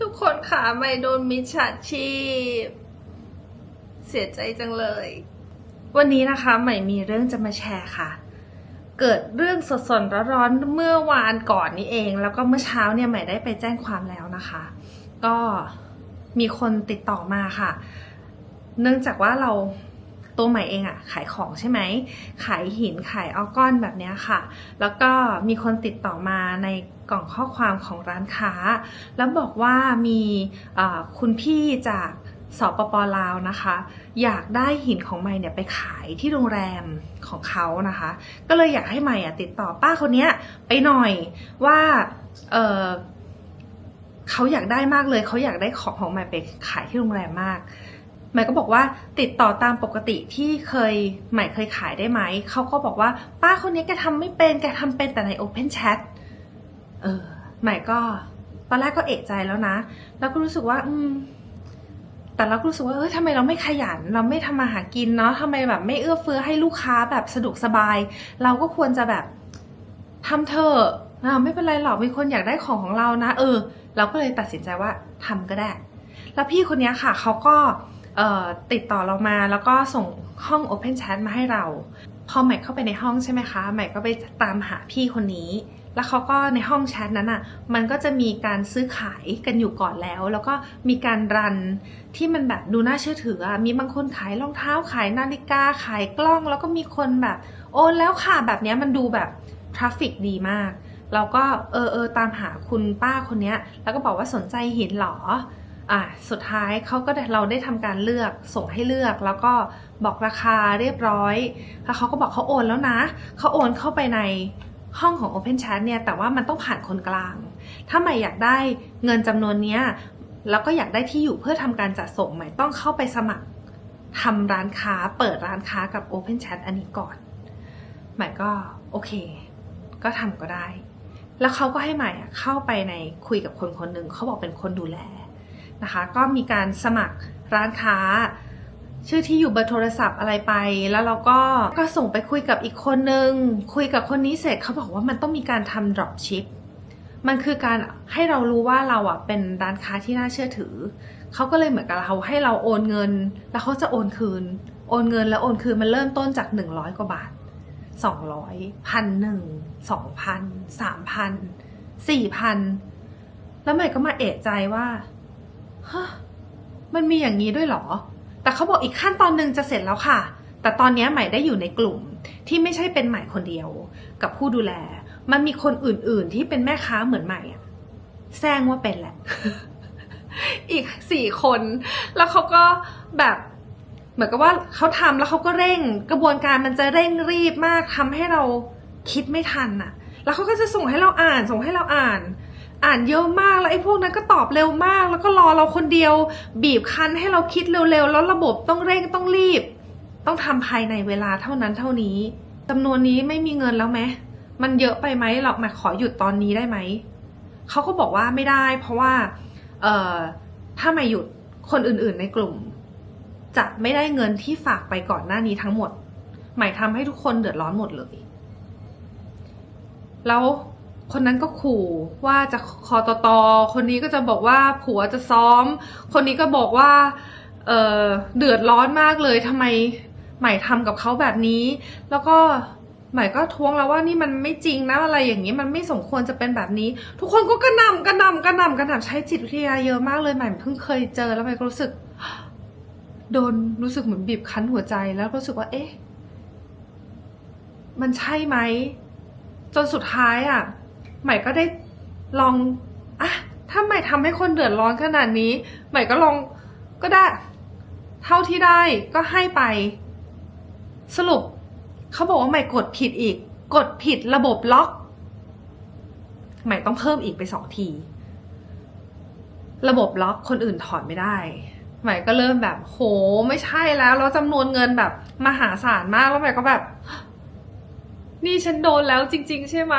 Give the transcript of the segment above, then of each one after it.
ทุกคนขาไม่โดนมิจฉาชีพ เสียใจจังเลย วันนี้นะคะใหม่มีเรื่องจะมาแชร์ค่ะ เกิดเรื่องสดๆร้อนๆเมื่อวานก่อนนี้เอง แล้วก็เมื่อเช้าเนี่ยใหม่ได้ไปแจ้งความแล้วนะคะ ก็มีคนติดต่อมาค่ะ เนื่องจากว่าเรา ตัวใหม่เองอะขายของใช่ไหม ขายหินขายเอก้อนแบบเนี้ยค่ะ แล้วก็มีคนติดต่อมาในกล่องข้อความของร้านค้า แล้วบอกว่ามีคุณพี่จากสปปลาวนะคะ อยากได้หินของใหม่เนี่ยไปขายที่โรงแรมของเขานะคะ ก็เลยอยากให้ใหม่อะติดต่อป้าคนเนี้ยไปหน่อยว่าเออเขาอยากได้มากเลยเขาอยากได้ของของใหม่ไปขายที่โรงแรมมาก หม่ก็บอกว่าติดต่อตามปกติที่เคยใหม่เคยขายได้ไหม เขาก็บอกว่าป้าคนนี้แกทำไม่เป็นแกทำเป็นแต่ใน Open Chat เออใหม่ก็ตอนแรกก็เอะใจแล้วนะ แล้วก็รู้สึกว่า อืม แต่เราก็รู้สึกว่าเออทำไมเราไม่ขยัน เราไม่ทำมาหากินเนาะทำไมแบบไม่เอื้อเฟื้อให้ลูกค้าแบบสะดวกสบาย เราก็ควรจะแบบทำเถอะอ่าไม่เป็นไรหรอกมีคนอยากได้ของของเรานะ เออ เราก็เลยตัดสินใจว่าทำก็ได้ แล้วพี่คนนี้ค่ะ เขาก็เติดต่อเรามาแล้วก็ส่งห้อง Open Chat มาให้เรา พอใหม่เข้าไปในห้องใช่ไหมคะ ใหม่ก็ไปตามหาพี่คนนี้ แล้วเขาก็ในห้องแชทนั้นอะ มันก็จะมีการซื้อขายกันอยู่ก่อนแล้ว แล้วก็มีการรันที่มันแบบดูน่าเชื่อถืออะ มีบางคนขายรองเท้าขายนาฬิกาขายกล้อง แล้วก็มีคนแบบโอนแล้วค่ะแบบนี้มันดูแบบทราฟฟิกดีมากเราก็เออเออตามหาคุณป้าคนเนี้ย แล้วก็บอกว่าสนใจหินหรอ อะสุดท้ายเขาก็เราได้ทำการเลือกส่งให้เลือก แล้วก็บอกราคาเรียบร้อยแล้วเขาก็บอกเขาโอนแล้วนะเขาโอนเข้าไปในห้องของ Open Chat เนี่ยแต่ว่ามันต้องผ่านคนกลาง ถ้าใหม่อยากได้เงินจำนวนเนี้ยแล้วก็อยากได้ที่อยู่เพื่อทำการจัดส่งใหม่ต้องเข้าไปสมัครทำร้านค้าเปิดร้านค้ากับ Open Chat อันนี้ก่อน ใหม่ก็โอเค ก็ทำก็ได้ แล้วเขาก็ให้ใหม่เข้าไปในคุยกับคนคนหนึ่งเขาบอกเป็นคนดูแล นะคะ ก็มีการสมัครร้านค้า ชื่อที่อยู่เบอร์โทรศัพท์อะไรไป แล้วเราก็ก็ส่งไปคุยกับอีกคนนึง คุยกับคนนี้เสร็จเขาบอกว่ามันต้องมีการทำ drop ship มันคือการให้เรารู้ว่าเราอะเป็นร้านค้าที่น่าเชื่อถือ เขาก็เลยเหมือนกับเราให้เราโอนเงิน แล้วเขาจะโอนคืน โอนเงินแล้วโอนคืนมันเริ่มต้นจาก 100 กว่าบาท 200พันหนึ่งสองพันสามพันสี่พันแล้วใหม่ก็มาเอะใจว่า ฮะมันมีอย่างนี้ด้วยเหรอ แต่เขาบอกอีกขั้นตอนหนึ่งจะเสร็จแล้วค่ะ แต่ตอนนี้ใหม่ได้อยู่ในกลุ่มที่ไม่ใช่เป็นใหม่คนเดียว กับผู้ดูแล มันมีคนอื่นๆที่เป็นแม่ค้าเหมือนใหม่อะแซงว่าเป็นแหละ อีกสี่คน แล้วเขาก็แบบเหมือนกับว่าเขาทำแล้วเขาก็เร่ง กระบวนการมันจะเร่งรีบมากทำให้เราคิดไม่ทันอะแล้วเขาก็จะส่งให้เราอ่าน ส่งให้เราอ่าน อ่านเยอะมากแล้วไอ้พวกนั้นก็ตอบเร็วมาก แล้วก็รอเราคนเดียว บีบคั้นให้เราคิดเร็วๆ แล้วระบบต้องเร่งต้องรีบ ต้องทำภายในเวลาเท่านั้นเท่านี้จำนวนนี้ไม่มีเงินแล้วไหมมันเยอะไปไหมเราหมายขอหยุดตอนนี้ได้ไหมเขาก็บอกว่าไม่ได้ เพราะว่าเอ่อถ้ามาหยุดคนอื่นๆในกลุ่ม จะไม่ได้เงินที่ฝากไปก่อนหน้านี้ทั้งหมด หมายทำให้ทุกคนเดือดร้อนหมดเลย แล้ว คนนั้นก็ขู่ว่าจะคอตตอคนนี้ก็จะบอกว่าผัวจะซ้อม คนนี้ก็บอกว่าเออเดือดร้อนมากเลยทำไมใหม่ทำกับเขาแบบนี้ แล้วก็ใหม่ก็ท้วงแล้วว่านี่มันไม่จริงนะอะไรอย่างนี้มันไม่สมควรจะเป็นแบบนี้ ทุกคนก็กระหน่ำกระหน่ำกระหน่ำกระหน่ำใช้จิตวิทยาเยอะมากเลยใหม่เพิ่งเคยเจอแล้วใหม่ก็รู้สึก โดนรู้สึกเหมือนบีบคั้นหัวใจแล้วรู้สึกว่า เอ๊ะ มันใช่ไหมจนสุดท้ายอะ ใหม่ก็ได้ลองอะถ้าใหม่ทำให้คนเดือดร้อนขนาดนี้ ใหม่ก็ลองก็ได้ เท่าที่ได้ก็ให้ไป สรุปเขาบอกว่าใหม่กดผิดอีก กดผิดระบบล็อก ใหม่ต้องเพิ่มอีกไปสองที ระบบล็อกคนอื่นถอนไม่ได้ใหม่ก็เริ่มแบบ โห ไม่ใช่แล้ว แล้วจำนวนเงินแบบ มหาศาลมาก แล้วใหม่ก็แบบ นี่ฉันโดนแล้วจริง ๆ ใช่ไหม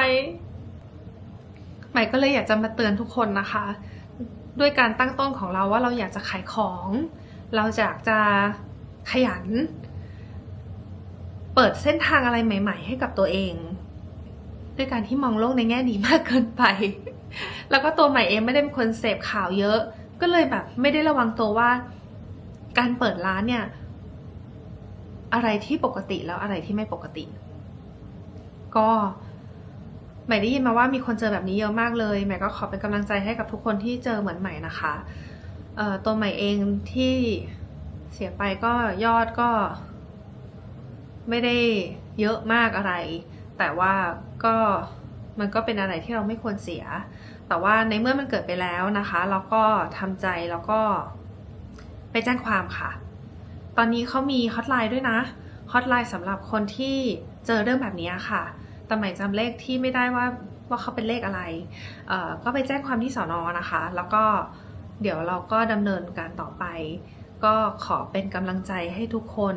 ใหม่ก็เลยอยากจะมาเตือนทุกคนนะคะ ด้วยการตั้งต้นของเราว่าเราอยากจะขายของ เราอยากจะขยัน เปิดเส้นทางอะไรใหม่ ๆ ให้กับตัวเอง ด้วยการที่มองโลกในแง่ดีมากเกินไป แล้วก็ตัวใหม่เองไม่ได้เป็นคนเสพข่าวเยอะ ก็เลยแบบไม่ได้ระวังตัวว่า การเปิดร้านเนี่ย อะไรที่ปกติแล้วอะไรที่ไม่ปกติ ก็ ใหม่ได้ยินมาว่ามีคนเจอแบบนี้เยอะมากเลยใหม่ก็ขอเป็นกำลังใจให้กับทุกคนที่เจอเหมือนใหม่นะคะเอ่อตัวใหม่เองที่เสียไปก็ยอดก็ ไม่ได้เยอะมากอะไร แต่ว่าก็มันก็เป็นอะไรที่เราไม่ควรเสีย แต่ว่าในเมื่อมันเกิดไปแล้วนะคะ เราก็ทำใจแล้วก็ไปแจ้งความค่ะ ตอนนี้เขามีฮอตไลน์ด้วยนะฮอตไลน์สำหรับคนที่เจอเรื่องแบบนี้ค่ะ แต่หมายจำเลขที่ไม่ได้ว่าว่าเขาเป็นเลขอะไรเอ่อก็ไปแจ้งความที่สอนอนะคะ แล้วก็เดี๋ยวเราก็ดำเนินการต่อไป ก็ขอเป็นกำลังใจให้ทุกคน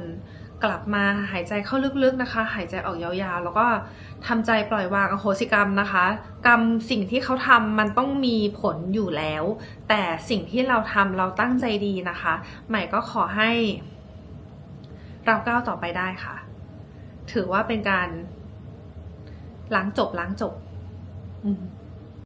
กลับมาหายใจเข้าลึกๆนะคะ หายใจออกยาวๆ แล้วก็ทำใจปล่อยวางอโหสิกรรมนะคะ กรรมสิ่งที่เขาทำมันต้องมีผลอยู่แล้ว แต่สิ่งที่เราทำเราตั้งใจดีนะคะ ใหม่ก็ขอให้เราก้าวต่อไปได้ค่ะ ถือว่าเป็นการ ล้างจบล้างจบอื